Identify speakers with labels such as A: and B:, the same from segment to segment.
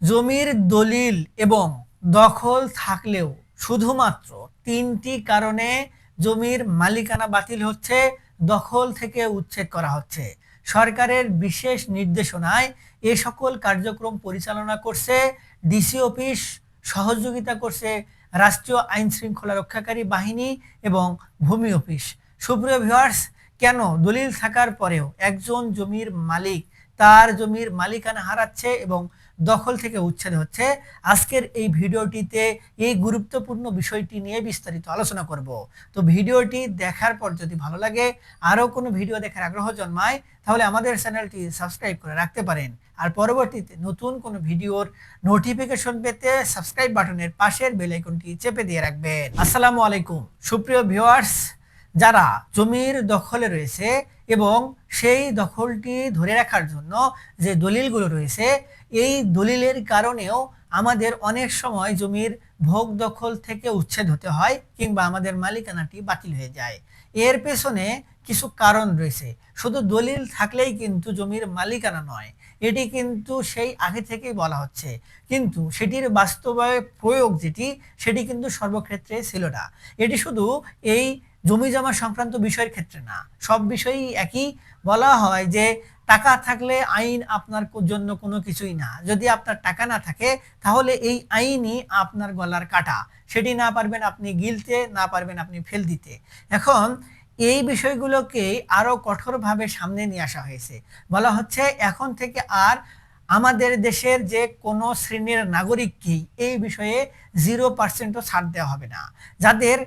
A: জমির দলিল এবং দখল থাকলেও শুধুমাত্র তিনটি কারণে জমির মালিকানা বাতিল হচ্ছে, দখল থেকে উচ্ছেদ করা হচ্ছে। সরকারের বিশেষ নির্দেশনায় এ সকল কার্যক্রম পরিচালনা করছে, ডিসি অফিস সহযোগিতা করছে রাষ্ট্রীয় আইন শৃঙ্খলা রক্ষাকারী বাহিনী এবং ভূমি অফিস। সুপ্রিয় ভিউয়ার্স কেন? দলিল থাকার পরেও একজন জমির মালিক তার জমির মালিকানা হারাচ্ছে এবং দখল থেকে উচ্ছেদ হচ্ছে। আজকের এই ভিডিওটিতে এই গুরুত্বপূর্ণ বিষয়টি নিয়ে বিস্তারিত আলোচনা করব। তো ভিডিওটি দেখার পর যদি ভালো লাগে, আরও কোনো ভিডিও দেখার আগ্রহ জন্মায়, তাহলে আমাদের চ্যানেলটি সাবস্ক্রাইব করে রাখতে পারেন। আর পরবর্তীতে নতুন কোনো ভিডিওর নোটিফিকেশন পেতে সাবস্ক্রাইব বাটনের পাশের বেল আইকনটি চেপে দিয়ে রাখবেন। আসসালামু আলাইকুম। সুপ্রিয় ভিউয়ার্স যারা জমির দখলে রয়েছে এবং সেই দখলটি ধরে রাখার জন্য যে দলিলগুলো রয়েছে, এই দলিলের কারণেও আমাদের অনেক সময় জমির ভোগ দখল থেকে উচ্ছেদ হতে হয় কিংবা আমাদের মালিকানাটি বাতিল হয়ে যায়। এর পেছনে কিছু কারণ রয়েছে। শুধু দলিল থাকলেই কিন্তু জমির মালিকানা নয়, এটি কিন্তু সেই আগে থেকেই বলা হচ্ছে। কিন্তু সেটির বাস্তবে প্রয়োগ যেটি, সেটি কিন্তু সর্বক্ষেত্রে ছিল না। এটি শুধু এই জমি জমা সংক্রান্ত বিষয়ের ক্ষেত্রে না। সব বিষয়ই একই বলা হয় যে, টাকা থাকলে আইন আপনার জন্য কোনো কিছুই না। যদি আপনার টাকা না থাকে, তাহলে এই আইনই আপনার গলার কাটা। সেটি না পারবেন আপনি গিলতে, না পারবেন আপনি ফেল দিতে। এখন এই বিষয়গুলোকে আরও কঠোরভাবে সামনে নিয়ে আসা হয়েছে। বলা হচ্ছে, এখন থেকে আর আমাদের দেশের যে কোনো শ্রেণির নাগরিককেই এই বিষয়ে জিরো পার্সেন্টও ছাড় দেওয়া হবে না। যাদের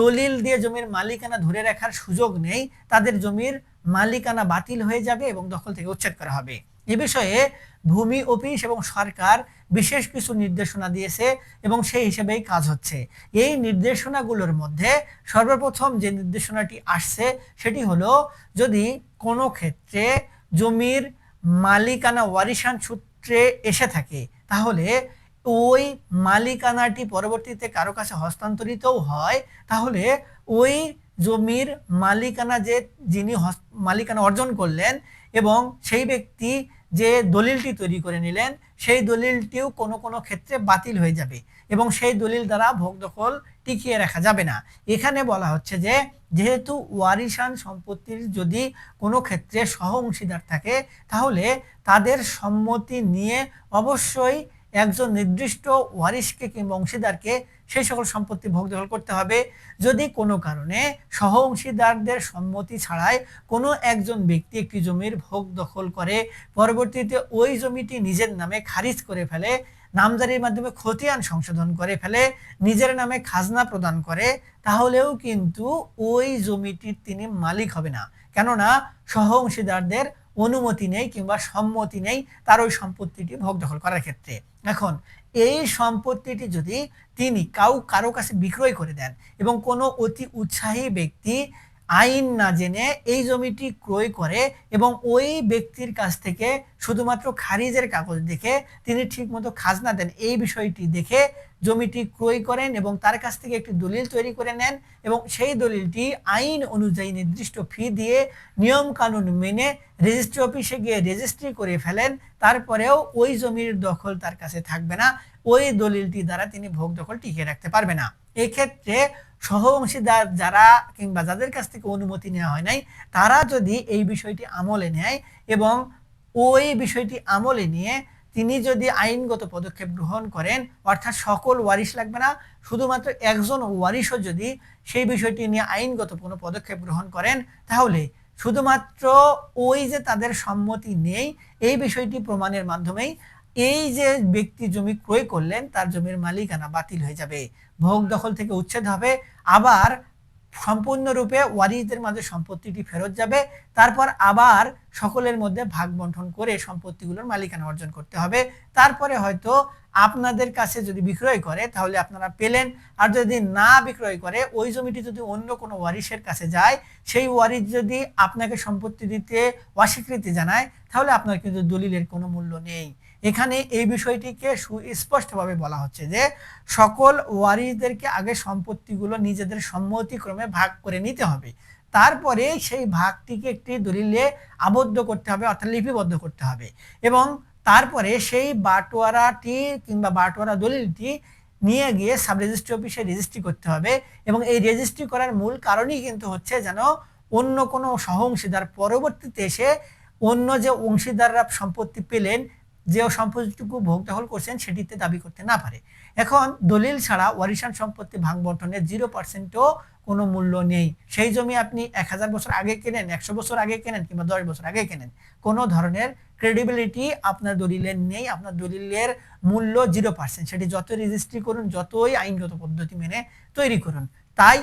A: দলিল দিয়ে জমির মালিকানা ধরে রাখার সুযোগ নেই, তাদের জমির মালিকানা বাতিল হয়ে যাবে এবং দখল থেকে উচ্ছেদ করা হবে। এ বিষয়ে ভূমি, অফিস এবং সরকার বিশেষ কিছু নির্দেশনা দিয়েছে এবং সেই হিসেবেই কাজ হচ্ছে। এই নির্দেশনাগুলোর মধ্যে সর্বপ্রথম যে নির্দেশনাটি আসছে, সেটি হলো যদি কোনো ক্ষেত্রে জমির মালিকানা ওয়ারিশান সূত্রে এসে থাকে। তাহলে ওই মালিকানাটি পরবর্তীতে কারও কাছে হস্তান্তরিতও হয়। তাহলে ওই জমির মালিকানা যে যিনি মালিকানা অর্জন করলেন এবং সেই ব্যক্তি যে দলিলটি তৈরি করে নিলেন, সেই দলিলটিও কোনো কোনো ক্ষেত্রে বাতিল হয়ে যাবে। এবং সেই দলিল দ্বারা ভোগ দখল টিকিয়ে রাখা যাবে না। এখানে বলা হচ্ছে যে, যেহেতু ওয়ারিসান সম্পত্তির যদি কোনো ক্ষেত্রে সহ অংশীদার থাকে, তাহলে তাদের সম্মতি নিয়ে অবশ্যই একজন নির্দিষ্ট ওয়ারিশকে কিংবা অংশীদারকে সেই সকল সম্পত্তি ভোগ দখল করতে হবে। যদি কোনো কারণে সহ অংশীদারদের সম্মতি ছাড়াই কোনো একজন ব্যক্তি একটি জমির ভোগ দখল করে, পরবর্তীতে ওই জমিটি নিজের নামে খারিজ করে ফেলে নামজারির মাধ্যমে খতিয়ান সংশোধন করে ফেলে, নিজের নামে খাজনা প্রদান করে, তাহলেও কিন্তু ওই জমিটির তিনি মালিক হবে না। কেননা সহ অংশীদারদের অনুমতি নেই কিংবা সম্মতি নেই তার ওই সম্পত্তিটি ভোগ দখল করার ক্ষেত্রে। এখন, এই সম্পত্তিটি যদি তিনি কাউ কারও কাছে বিক্রয় করে দেন এবং কোনো অতি উৎসাহী ব্যক্তি আইন না জেনে এই জমিটি ক্রয় করে এবং ওই ব্যক্তির কাছ থেকে শুধুমাত্র খারিজের কাগজ দেখে তিনি ঠিকমতো খাজনা দেন, এই বিষয়টি দেখে জমিটি ক্রয় করেন এবং তার কাছ থেকে একটি দলিল তৈরি করে নেন এবং সেই দলিলটি আইন অনুযায়ী নির্দিষ্ট ফি দিয়ে নিয়ম কানুন মেনে রেজিস্ট্রি অফিসে গিয়ে রেজিস্ট্রি করে ফেলেন। তারপরেও ওই জমির দখল তার কাছে থাকবে না, ওই দলিলটি দ্বারা তিনি ভোগ দখল টিকিয়ে রাখতে পারবে না। এক্ষেত্রে সহ অংশীদার যারা কিংবা যাদের কাছ থেকে অনুমতি নেওয়া হয় নাই, তারা যদি এই বিষয়টি আমলে নেয় এবং ওই বিষয়টি আমলে নিয়ে তিনি যদি আইনগত পদক্ষেপ গ্রহণ করেন, অর্থাৎ সকল ওয়ারিশ লাগবে না, শুধুমাত্র একজন ওয়ারিশও যদি সেই বিষয়টি নিয়ে আইনগত কোনো পদক্ষেপ গ্রহণ করেন, তাহলে শুধুমাত্র ওই যে তাদের সম্মতি নেই, এই বিষয়টি প্রমাণের মাধ্যমেই এই যে ব্যক্তি জমি ক্রয় করলেন, তার জমির মালিকানা বাতিল হয়ে যাবে। ভোগ দখল থেকে উচ্ছেদ হবে। আবার সম্পূর্ণরূপে ওয়ারিসদের মাঝে সম্পত্তিটি ফেরত যাবে। তারপর আবার সকলের মধ্যে ভাগ বন্টন করে সম্পত্তিগুলোর মালিকানা অর্জন করতে হবে। তারপরে হয়তো আপনাদের কাছে যদি বিক্রয় করে, তাহলে আপনারা পেলেন। আর যদি না বিক্রয় করে, ওই জমিটি যদি অন্য কোনো ওয়ারিশের কাছে যায়, সেই ওয়ারিশ যদি আপনাকে সম্পত্তি দিতে অস্বীকৃতি জানায়, তাহলে আপনার কিন্তু দলিলের কোনো মূল্য নেই। এখানে এই বিষয়টিকে সুস্পষ্টভাবে বলা হচ্ছে যে সকল ওয়ারিসদেরকে আগে সম্পত্তিগুলো নিজেদের সম্মতিক্রমে ভাগ করে নিতে হবে। তারপরে সেই ভাগটিকে একটি দলিলে আবদ্ধ করতে হবে, অর্থাৎ লিপিবদ্ধ করতে হবে এবং তারপরে সেই বাটোয়ারাটি কিংবা বাটোয়ারা দলিলটি নিয়ে গিয়ে সাব রেজিস্ট্রি অফিসে রেজিস্ট্রি করতে হবে এবং এই রেজিস্ট্রি করার মূল কারণই কিন্তু হচ্ছে যেন অন্য কোনো সহ অংশীদার পরবর্তীতে এসে অন্য যে অংশীদাররা সম্পত্তি পেলেন যে সম্পত্তিটুকু ভোগ দখল করছেন সেটিতে দাবি করতে না পারে। এখন দলিল ছাড়া ওয়ারিশান সম্পত্তি ভাগ বন্টনের জিরো পার্সেন্টও কোনো মূল্য নেই। সেই জমি আপনি এক হাজার বছর আগে কেনেন, একশো বছর আগে কেনেন কিংবা দশ বছর আগে কেনেন, কোনো ধরনের ক্রেডিবিলিটি আপনার দলিলের নেই। আপনার দলিলের মূল্য জিরো পার্সেন্ট। সেটি যত রেজিস্ট্রি করুন, যতই আইনগত পদ্ধতি মেনে তৈরি করুন, তাই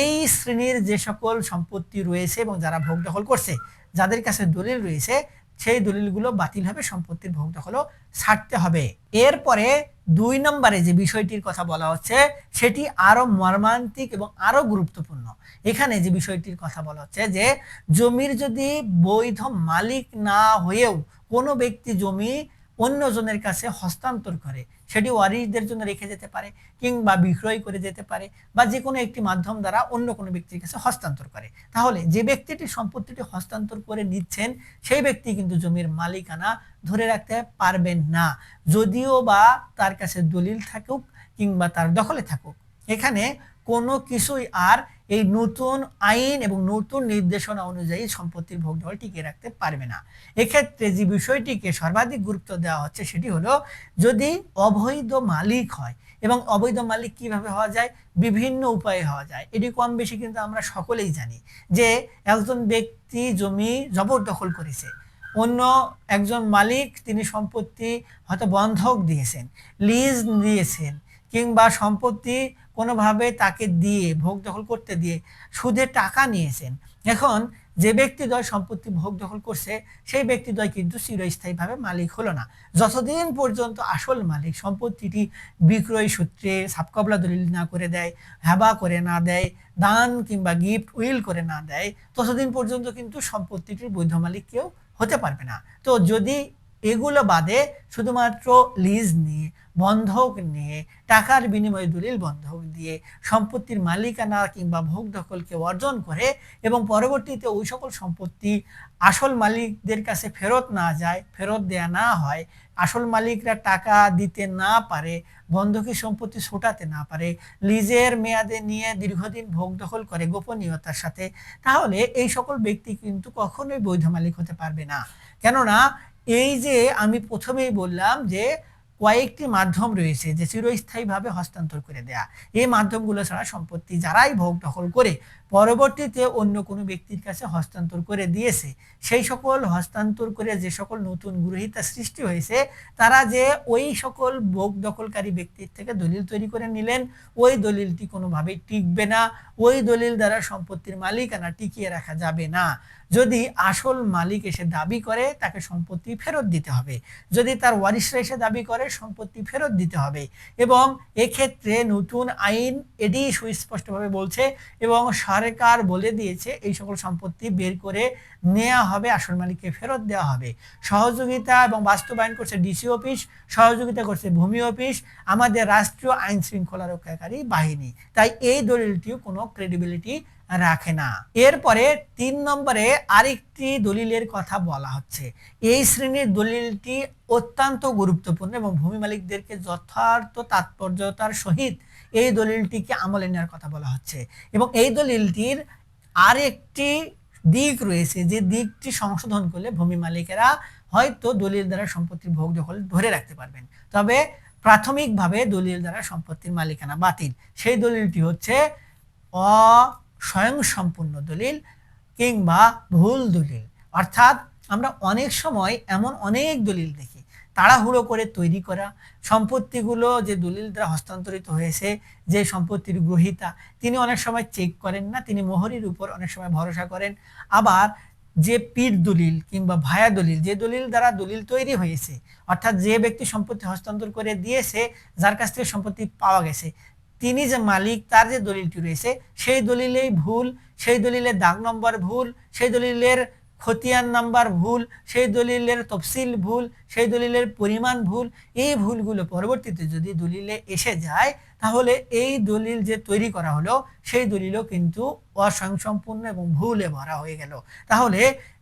A: এই শ্রেণির যে সকল সম্পত্তি রয়েছে এবং যারা ভোগ দখল করছে, যাদের কাছে দলিল রয়েছে সেই দলিলগুলো বাতিল হবে, সম্পত্তির ভোগ দখলও ছাড়তে হবে। এরপরে দুই নম্বরে যে বিষয়টির কথা বলা হচ্ছে, সেটি আরও মর্মান্তিক এবং আরও গুরুত্বপূর্ণ। এখানে যে বিষয়টির কথা বলা হচ্ছে যে, জমির যদি বৈধ মালিক না হয়েও কোনো ব্যক্তি জমি অন্যজনের কাছে হস্তান্তর করে, সেটি ওয়ারিশদের জন্য রেখে যেতে পারে কিংবা বিক্রয় করে যেতে পারে বা যে কোনো একটি মাধ্যম দ্বারা অন্য কোনো ব্যক্তির কাছে হস্তান্তর করে। তাহলে যে ব্যক্তিটি সম্পত্তিটি হস্তান্তর করে নিচ্ছেন, সেই ব্যক্তি কিন্তু জমির মালিকানা ধরে রাখতে পারবেন না। যদিও বা তার কাছে দলিল থাকুক কিংবা তার দখলে থাকুক। এখানে কোনো কিছুই আর এই নতুন আইন এবং নতুন নির্দেশনা অনুযায়ী সম্পত্তির ভোগ দখল টিকিয়ে রাখতে পারবে না। এক্ষেত্রে যে বিষয়টিকে সর্বাধিক গুরুত্ব দেওয়া হচ্ছে সেটি হলো, যদি অবৈধ মালিক হয় এবং অবৈধ মালিক কীভাবে হওয়া যায়? বিভিন্ন উপায়ে হওয়া যায়। এটি কম বেশি কিন্তু আমরা সকলেই জানি যে একজন ব্যক্তি জমি জবরদখল করেছে, অন্য একজন মালিক তিনি সম্পত্তি হয়তো বন্ধক দিয়েছেন, লিজ দিয়েছেন কিংবা সম্পত্তি কোনোভাবে তাকে দিয়ে, ভোগ দখল করতে দিয়ে সুদে টাকা নিয়েছেন। এখন যে ব্যক্তিদ্বয় সম্পত্তি ভোগ দখল করছে, সেই ব্যক্তিদ্বয় কিন্তু চিরস্থায়ীভাবে মালিক হলো না। যতদিন পর্যন্ত আসল মালিক সম্পত্তিটি বিক্রয় সূত্রে সাবকবলা দলিল না করে দেয় হেবা করে না দেয়, দান কিংবা গিফট উইল করে না দেয়, ততদিন পর্যন্ত কিন্তু সম্পত্তিটির বৈধ মালিক কেউ হতে পারবে না। তো যদি এগুলো বাদে শুধুমাত্র লিজ নিয়ে বন্ধক নিয়ে, টাকার বিনিময়ে দলিল বন্ধক দিয়ে সম্পত্তির মালিকানা কিংবা ভোগ দখলকে অর্জন করে এবং পরবর্তীতে ওই সকল সম্পত্তি আসল মালিকদের কাছে ফেরত না যায়, ফেরত দেয়া না হয়, আসল মালিকরা টাকা দিতে না পারে, বন্ধকি সম্পত্তি ছোটাতে না পারে, লিজের মেয়াদে নিয়ে দীর্ঘদিন ভোগ দখল করে গোপনীয়তার সাথে, তাহলে এই সকল ব্যক্তি কিন্তু কখনোই বৈধ মালিক হতে পারবে না। কেননা এই যে আমি প্রথমেই বললাম যে কয়েকটি মাধ্যম রয়েছে যে চিরস্থায়ীভাবে হস্তান্তর করে দেয়া। এই মাধ্যমগুলো ছাড়া সম্পত্তি যারাই ভোগ দখল করে পরবর্তীতে অন্য কোনো ব্যক্তির কাছে হস্তান্তর করে দিয়েছে। সেই সকল হস্তান্তর করে যে সকল নতুন গ্রহিতা সৃষ্টি হয়েছে, তারা যে ওই সকল ভোগ দখলকারী ব্যক্তির থেকে দলিল তৈরি করে নিলেন, ওই দলিলটি কোনোভাবেই টিকবে না, ওই দলিল দ্বারা সম্পত্তির মালিকানা টিকিয়ে রাখা যাবে না। যদি আসল মালিক এসে দাবি করে, তাকে সম্পত্তি ফেরত দিতে হবে। যদি তার ওয়ারিশরা এসে দাবি করে, সম্পত্তি ফেরত দিতে হবে। এবং এক্ষেত্রে নতুন আইন এটি সুস্পষ্টভাবে বলছে এবং সরকার বলে দিয়েছে, এই সকল সম্পত্তি বের করে নেওয়া হবে, আসল মালিককে ফেরত দেওয়া হবে। সহযোগিতা এবং বাস্তবায়ন করছে ডিসি অফিস, সহযোগিতা করছে ভূমি অফিস, আমাদের রাষ্ট্রীয় আইন শৃঙ্খলা রক্ষাকারী বাহিনী। তাই এই দলিলটিও কোনো ক্রেডিবিলিটি রাখে না। এরপরে তিন নম্বরে আরেকটি দলিলের কথা বলা হচ্ছে। এই শ্রেণির দলিলটি অত্যন্ত গুরুত্বপূর্ণ এবং ভূমি মালিকদেরকে যথার্থ তাৎপর্যতার সহিত এই দলিলটিকে আমলে নেওয়ার কথা বলা হচ্ছে। এবং এই দলিলটির আরেকটি দিক রয়েছে যে দিকটি সংশোধন করলে ভূমি মালিকেরা হয়তো দলিল দ্বারা সম্পত্তির ভোগ দখল ধরে রাখতে পারবেন। তবে প্রাথমিকভাবে দলিল দ্বারা সম্পত্তির মালিকানা বাতিল। সেই দলিলটি হচ্ছে অ স্বয়ংসম্পূর্ণ দলিল কিংবা ভুল দলিল। অর্থাৎ আমরা অনেক সময় এমন অনেক দলিল দেখি তাড়াহুড়ো করে তৈরি করা সম্পত্তিগুলো যে দলিল দ্বারা হস্তান্তরিত হয়েছে, যে সম্পত্তির গ্রহিতা, তিনি অনেক সময় চেক করেন না, তিনি মোহরির উপর অনেক সময় ভরসা করেন। আবার যে পীর দলিল কিংবা ভায়া দলিল, যে দলিল দ্বারা দলিল তৈরি হয়েছে, অর্থাৎ যে ব্যক্তি সম্পত্তি হস্তান্তর করে দিয়েছে, যার কাছ থেকে সম্পত্তি পাওয়া গেছে, তিনি যে মালিক, তার যে দলিলটি রয়েছে, সেই দলিলেই ভুল, সেই দলিলের দাগ নম্বর ভুল, সেই দলিলের খতিয়ান নাম্বার ভুল, সেই দলিলের তফসিল ভুল, সেই দলিলের পরিমাণ ভুল, এই ভুলগুলো পরবর্তীতে যদি দলিলে এসে যায়, তাহলে এই দলিল যে তৈরি করা হলো, সেই দলিলও কিন্তু অসংসম্পূর্ণ এবং ভুলে ভরা হয়ে গেল। তাহলে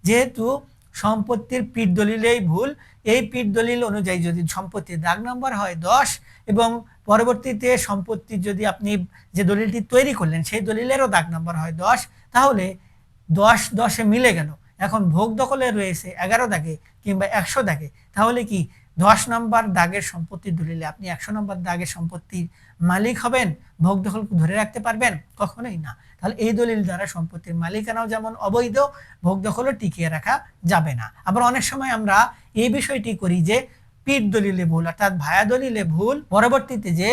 A: যেহেতু সম্পত্তির পিঠ দলিলেই ভুল, এই পিঠ দলিল অনুযায়ী যদি সম্পত্তির দাগ নম্বর হয় দশ, এবং পরবর্তীতে সম্পত্তির যদি আপনি যে দলিলটি তৈরি করলেন, সেই দলিলেরও দাগ নম্বর হয় দশ, তাহলে দশ দশে মিলে গেল। এখন ভোগ দখলে রয়েছে এগারো দাগে কিংবা একশো দাগে, তাহলে কি দশ নম্বর দাগের সম্পত্তির দলিলে আপনি একশো নম্বর দাগের সম্পত্তির মালিক হবেন? ভোগ দখল ধরে রাখতে পারবেন? কখনোই না। তাহলে এই দলিল দ্বারা সম্পত্তির মালিকানাও যেমন অবৈধ, ভোগ দখলও টিকিয়ে রাখা যাবে না। আবার অনেক সময় আমরা এই বিষয়টি করি যে পিঠ দলিলে ভুল অর্থাৎ ভায়া দলিলে ভুল, পরবর্তীতে যে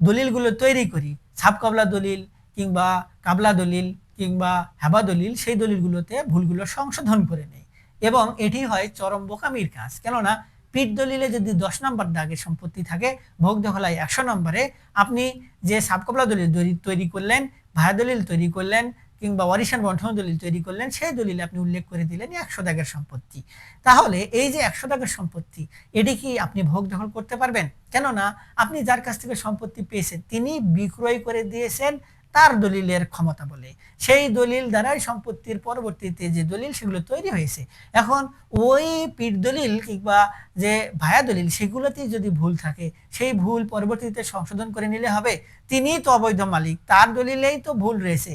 A: দলিলগুলো তৈরি করি ছাপ কাবলা দলিল কিংবা কাবলা দলিল কিংবা হ্যাবা দলিল, সেই দলিলগুলোতে ভুলগুলো সংশোধন করে নেই। এবং এটি হয় চরম বোকামির কাজ। কেননা পিঠ দলিলে যদি দশ নম্বর দাগের সম্পত্তি থাকে, ভোগ দখলায় একশো নম্বরে, আপনি যে সাবকবলা দলিল দলি- তৈরি করলেন, ভায়া দলিল তৈরি করলেন, কিংবা ওয়ারিশান বন্ঠন দলিল তৈরি করলেন, সেই দলিলে আপনি উল্লেখ করে দিলেন একশো দাগের সম্পত্তি। তাহলে এই যে একশো দাগের সম্পত্তি, এটি কি আপনি ভোগ দখল করতে পারবেন? কেননা আপনি যার কাছ থেকে সম্পত্তি পেয়েছেন, তিনি বিক্রয় করে দিয়েছেন তার দলিলের ক্ষমতা বলে। সেই দলিল দ্বারাই সম্পত্তির পরবর্তীতে যে দলিল, সেগুলো তৈরি হয়েছে। এখন ওই পীর দলিল কিংবা যে ভায়া দলিল, সেগুলোতেই যদি ভুল থাকে, সেই ভুল পরবর্তীতে সংশোধন করে নিলে হবে। তিনিই তো অবৈধ মালিক, তার দলিলেই তো ভুল রয়েছে।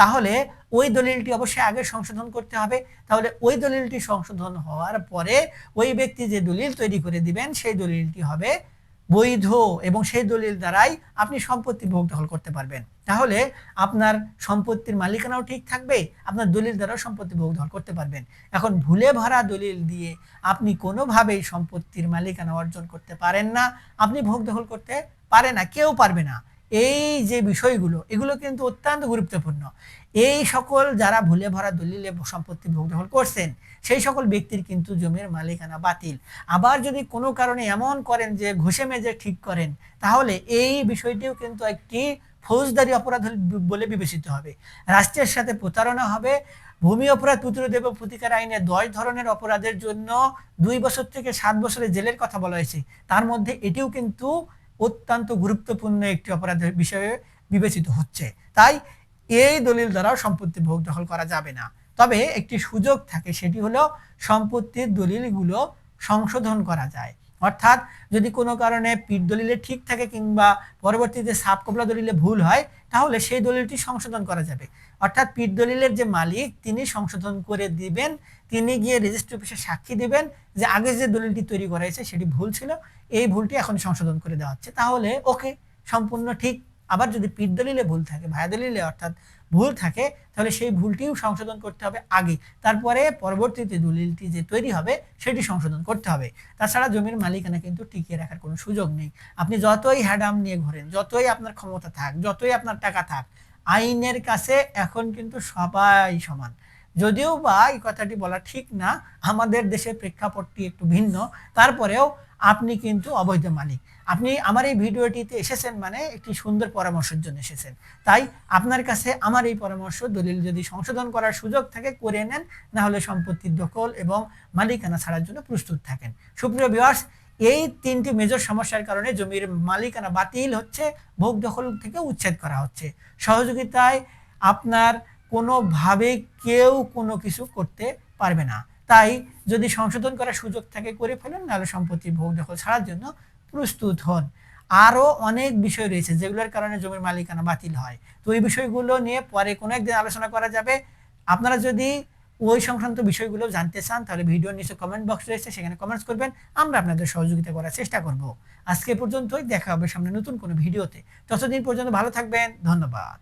A: তাহলে ওই দলিলটি অবশ্যই আগে সংশোধন করতে হবে। তাহলে ওই দলিলটি সংশোধন হওয়ার পরে ওই ব্যক্তি যে দলিল তৈরি করে দিবেন, সেই দলিলটি হবে বৈধ এবং সেই দলিল দ্বারাই আপনি সম্পত্তি ভোগ দখল করতে পারবেন। তাহলে আপনার সম্পত্তির মালিকানাও ঠিক থাকবে, আপনার দলিল দ্বারাও সম্পত্তি ভোগ দখল করতে পারবেন। এখন ভুলে ভরা দলিল দিয়ে আপনি কোনোভাবেই সম্পত্তির মালিকানা অর্জন করতে পারেন না, আপনি ভোগ দখল করতে পারে না, কেউ পারবে না। এই যে বিষয়গুলো, এগুলো কিন্তু অত্যন্ত গুরুত্বপূর্ণ। এই সকল যারা ভুলে ভরা দলিলে সম্পত্তি ভোগ দখল করছেন, সেই সকল ব্যক্তির কিন্তু জমির মালিকানা বাতিল। আবার যদি কোনো কারণে এমন করেন যে ঘষে মেজে ঠিক করেন, তাহলে এই বিষয়টিও কিন্তু একটি ফৌজদারি অপরাধ বলে বিবেচিত হবে। রাষ্ট্রের সাথে প্রতারণা হবে, ভূমি অপরাধ প্রতিরোধ এবং প্রতিকার আইনে দশ ধরনের অপরাধের জন্য দুই বছর থেকে সাত বছরের জেলের কথা বলা হয়েছে। তার মধ্যে এটিও কিন্তু অত্যন্ত গুরুত্বপূর্ণ একটি অপরাধের বিষয়ে বিবেচিত হচ্ছে। তাই এই দলিল দ্বারাও সম্পত্তি ভোগ দখল করা যাবে না। তবে একটি সুযোগ থাকে, সেটি হলো সম্পত্তির দলিলগুলো সংশোধন করা যায়। অর্থাৎ যদি কোনো কারণে পিঠ দলিলে ঠিক থাকে কিংবা পরবর্তীতে সাব কবলা দলিলে ভুল হয়, তাহলে সেই দলিলটি সংশোধন করা যাবে। অর্থাৎ পিঠ দলিলের যে মালিক, তিনি সংশোধন করে দিবেন, তিনি গিয়ে রেজিস্ট্রি অফিসে সাক্ষী দিবেন যে আগে যে দলিলটি তৈরি করা হয়েছে, সেটি ভুল ছিল, এই ভুলটি এখন সংশোধন করে দেওয়া হচ্ছে। তাহলে ওকে, সম্পূর্ণ ঠিক আবার যদি পিঠ দলিলে ভুল থাকে, ভায়া দলিলে অর্থাৎ ভুল থাকে, তাহলে সেই ভুলটিও সংশোধন করতে হবে আগে। তারপরে পরবর্তীতে দলিলটি যে তৈরি হবে, সেটি সংশোধন করতে হবে। তাছাড়া জমির মালিকানা কিন্তু টিকিয়ে রাখার কোনো সুযোগ নেই। আপনি যতই হ্যাডাম নিয়ে ঘোরেন, যতই আপনার ক্ষমতা থাক, যতই আপনার টাকা থাক, আইনের কাছে এখন কিন্তু সবাই সমান। যদিও বা এই কথাটি বলা ঠিক না, আমাদের দেশের প্রেক্ষাপটটি একটু ভিন্ন। তারপরেও আপনি কিন্তু অবৈধ মালিক। আপনি আমার এই ভিডিওটিতে এসেছেন মানে একটি সুন্দর পরামর্শের জন্য এসেছেন। তাই আপনার কাছে আমার এই পরামর্শ, দলিল যদি সংশোধন করার সুযোগ থাকে, করে নেন, না হলে সম্পত্তির দখল এবং মালিকানা ছাড়ার জন্য প্রস্তুত থাকেন। সুপ্রিয় বিয়ার্স এই তিনটি মেজর সমস্যার কারণে জমির মালিকানা বাতিল হচ্ছে, ভোগ দখল থেকে উচ্ছেদ করা হচ্ছে। সহযোগিতায় আপনার কোনোভাবে কেউ কোনো কিছু করতে পারবে না। তাই যদি সংশোধন করার সুযোগ থাকে করে ফেলেন, নাহলে সম্পত্তির ভোগ দখল ছাড়ার জন্য প্রস্তুত হন। আরও অনেক বিষয় রয়েছে যেগুলোর কারণে জমির মালিকানা বাতিল হয়। তো এই বিষয়গুলো নিয়ে পরে কোনো একদিন আলোচনা করা যাবে। আপনারা যদি ওই সংক্রান্ত বিষয়গুলো জানতে চান, তাহলে ভিডিওর নিচে কমেন্ট বক্স রয়েছে, সেখানে কমেন্টস করবেন। আমরা আপনাদের সহযোগিতা করার চেষ্টা করব। আজকে পর্যন্তই, দেখা হবে সামনে নতুন কোনো ভিডিওতে। ততদিন পর্যন্ত ভালো থাকবেন, ধন্যবাদ।